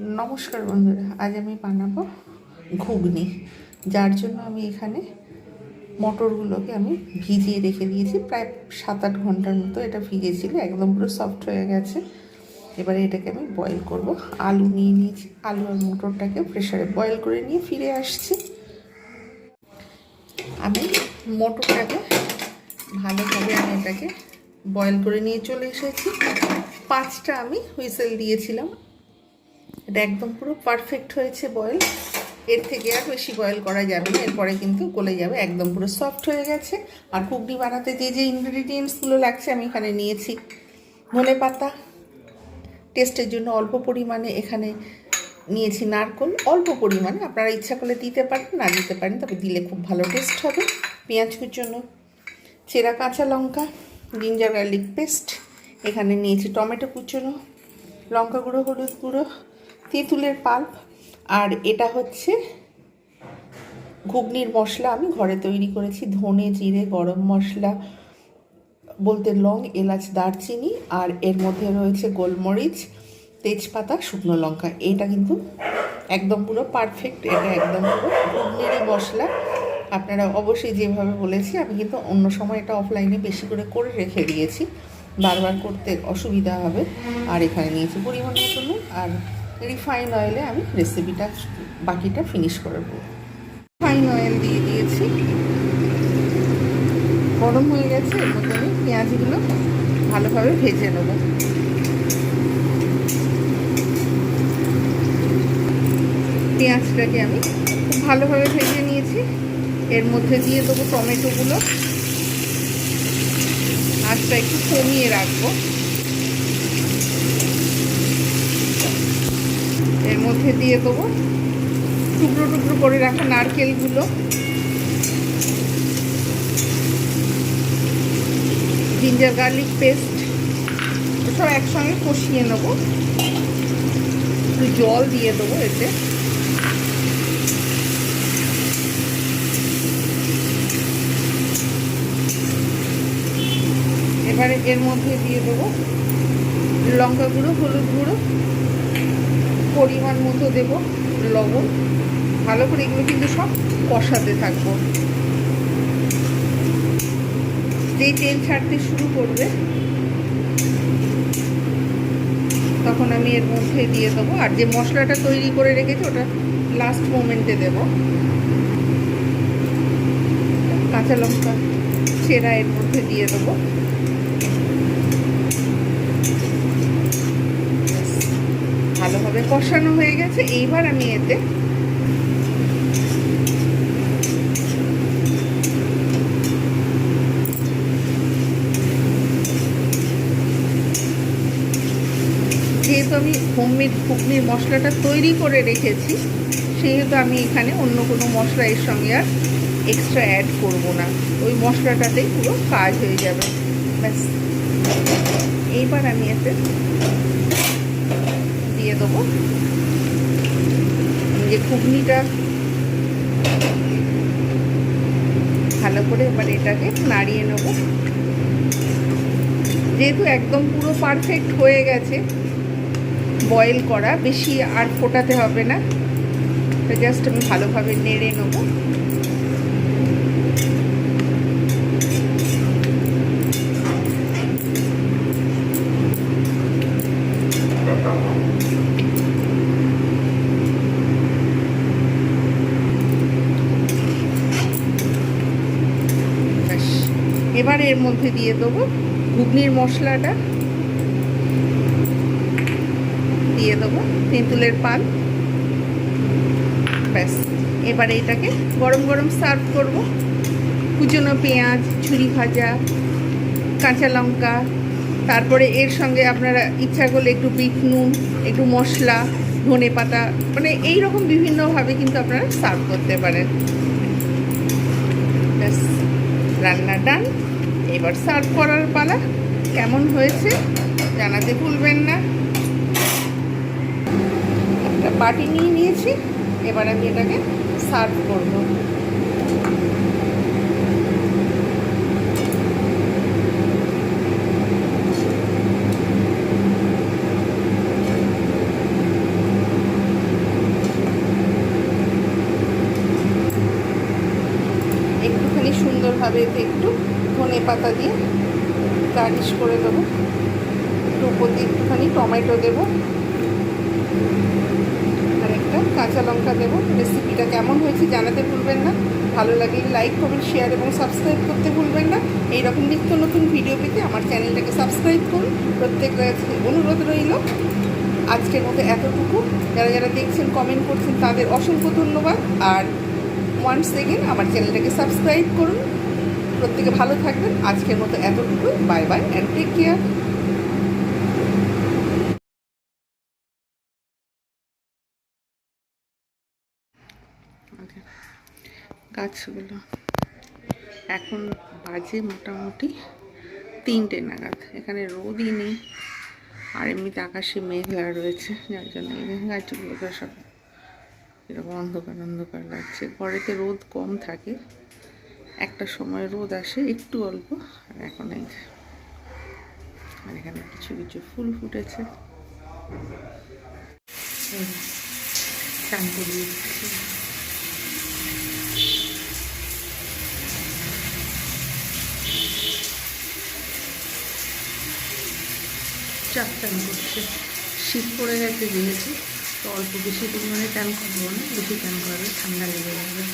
নমস্কার বন্ধুরা, আজ আমি বানাবো ঘুগনি। যার জন্য আমি এখানে মটরগুলোকে আমি ভিজিয়ে রেখে দিয়েছি। প্রায় সাত আট ঘণ্টার মতো এটা ভিজেছিল, একদম পুরো সফট হয়ে গেছে। এবারে এটাকে আমি বয়েল করব। আলু নিয়ে নিয়েছি, আলু আর মটরটাকে প্রেশারে বয়েল করে নিয়ে ফিরে আসছি। আমি মটরটাকে ভালোভাবে আমি এটাকে বয়েল করে নিয়ে চলে এসেছি। পাঁচটা আমি হুইসেল দিয়েছিলাম। এটা একদম পুরো পারফেক্ট হয়েছে বয়েল এর থেকে আর বেশি বয়েল করা যাবে না, এরপরে কিন্তু গলে যাবে, একদম পুরো সফট হয়ে গেছে। আর ঘুগনি বানাতে যে যে ইনগ্রিডিয়েন্টসগুলো লাগছে আমি এখানে নিয়েছি। ধনে পাতা টেস্টের জন্য অল্প পরিমাণে এখানে নিয়েছি নারকোল। অল্প পরিমাণে, আপনারা ইচ্ছা করলে দিতে পারেন, না দিতে পারেন, তবে দিলে খুব ভালো টেস্ট হবে। পেঁয়াজ কুচনো, চেরা কাঁচা লঙ্কা জিঞ্জার গার্লিক পেস্ট এখানে নিয়েছি টমেটো কুচনো, লঙ্কা গুঁড়ো, হলুদ গুঁড়ো তেঁতুলের পাল্প। আর এটা হচ্ছে ঘুগনির মশলা আমি ঘরে তৈরি করেছি। ধনে, জিরে, গরম মশলা, বলতে লং, এলাচ, দারচিনি, আর এর মধ্যে রয়েছে গোলমরিচ, তেজপাতা, শুকনো লঙ্কা। এটা কিন্তু একদম পুরো পারফেক্ট এটা একদম পুরো ঘুগনিরই মশলা। আপনারা অবশ্যই যেভাবে বলেছি, আমি কিন্তু অন্য সময় এটা অফলাইনে বেশি করে করে রেখে দিয়েছি। বারবার করতে অসুবিধা হবে। আর এখানে নিয়েছি পরিমাণ মতো নুন, আর রিফাইন অয়েলে আমি রেসিপিটা বাকিটা ফিনিশ করে দেবো রিফাইন অয়েল দিয়ে দিয়েছি। গরম হয়ে গেছে এর মধ্যে আমি পেঁয়াজগুলো ভালোভাবে ভেজে নেব। পেঁয়াজটাকে আমি ভালোভাবে ভেজে নিয়েছি। এর মধ্যে দিয়ে দেবো টমেটোগুলো। আঁচটা একটু কমিয়ে রাখব। মধ্যে দিয়ে দেবো। টুকরো টুকরো করে রাখা নারকেলগুলো। জিঞ্জার গার্লিক পেস্ট সব একসঙ্গে কষিয়ে নেব। একটু জল দিয়ে দেবো এতে। এবারে এর মধ্যে দিয়ে দেবো লঙ্কা গুঁড়ো হলুদ গুঁড়ো। পরিমাণ মতো দেব, লবণ, ভালো করে এগুলো কিন্তু সব কষাতে থাকব। যেই তেল ছাড়তে শুরু করবে, তখন আমি এর মধ্যে দিয়ে দেবো। আর যে মশলাটা তৈরি করে রেখেছি, ওটা লাস্ট মোমেন্টে দেব। কাঁচা লঙ্কা ছেঁড়া এর মধ্যে দিয়ে দেবো। ভালোভাবে কষানো হয়ে গেছে। এইবার আমি এতে যেহেতু আমি হোমমেড ঘুগনির মশলাটা তৈরি করে রেখেছি, সেহেতু আমি এখানে অন্য কোনো মশলা এর সঙ্গে আর এক্সট্রা অ্যাড করব না। ওই মশলাটাতেই পুরো কাজ হয়ে যাবে। ব্যাস। এইবার আমি এতে দেবো। যে ঘুগনিটা ভালো করে এবার এটাকে নাড়িয়ে নেব। যেহেতু একদম পুরো পারফেক্ট হয়ে গেছে বয়েল করা, বেশি আর ফোটাতে হবে না। জাস্ট আমি ভালোভাবে নেড়ে নেব। এবার এর মধ্যে দিয়ে দেবো ঘুগনির মশলাটা। দিয়ে দেবো তেঁতুলের পাল। ব্যাস, এবার এটাকে গরম গরম সার্ভ করব। কুচনো পেঁয়াজ ছুরি ভাজা, কাঁচা লঙ্কা, তারপরে এর সঙ্গে আপনারা ইচ্ছা করলে একটু বিট নুন, একটু মশলা ধনে পাতা মানে এই রকম বিভিন্নভাবে কিন্তু আপনারা সার্ভ করতে পারেন। রান্না ডান। এবার সার্ভ করার পালা কেমন হয়েছে জানাতে ভুলবেন না। একটা বাটি নিয়ে নিয়েছি, এবার আমি এটাকে সার্ভ করব আমি এতে একটু ধনে পাতা দিয়ে গার্নিশ করে দেবো। একটু উপর একটুখানি টমেটো দেবো। আর একটা কাঁচা লঙ্কা দেবো। রেসিপিটা কেমন হয়েছে জানাতে ভুলবেন না। ভালো লাগলে লাইক কমেন্ট শেয়ার এবং সাবস্ক্রাইব করতে ভুলবেন না। এইরকম নিত্য নতুন ভিডিও পেতে আমার চ্যানেলটাকে সাবস্ক্রাইব করুন। প্রত্যেক অনুরোধ রইল। আজকের মতো এতটুকু। যারা যারা দেখছেন কমেন্ট করছেন, তাদের অসংখ্য ধন্যবাদ। আর ওয়ান্স সেকেন্ড আমার চ্যানেলটাকে সাবস্ক্রাইব করুন। প্রত্যেকে ভালো থাকবেন। আজকের মতো এতটুকু bye bye and take care গাছগুলো। এখন বাজে মোটামুটি তিনটে নাগাদ। এখানে রোদই নেই আর এমনিতে আকাশে মেঘলা রয়েছে, যার জন্য এই গাছগুলোকে সব এরকম অন্ধকার অন্ধকার লাগছে। ঘরেতে রোদ কম থাকে। একটা সময় রোদ আসে, একটু অল্প, আর এখন এই। আর এখানে কিছু কিছু ফুল ফুটেছে চান। চাপ টান করছে শীত পড়ে গেছে যেহেতু তো অল্প বেশি পরিমাণে টান করব না, বেশি টান করবে ঠান্ডা লেগে যাবে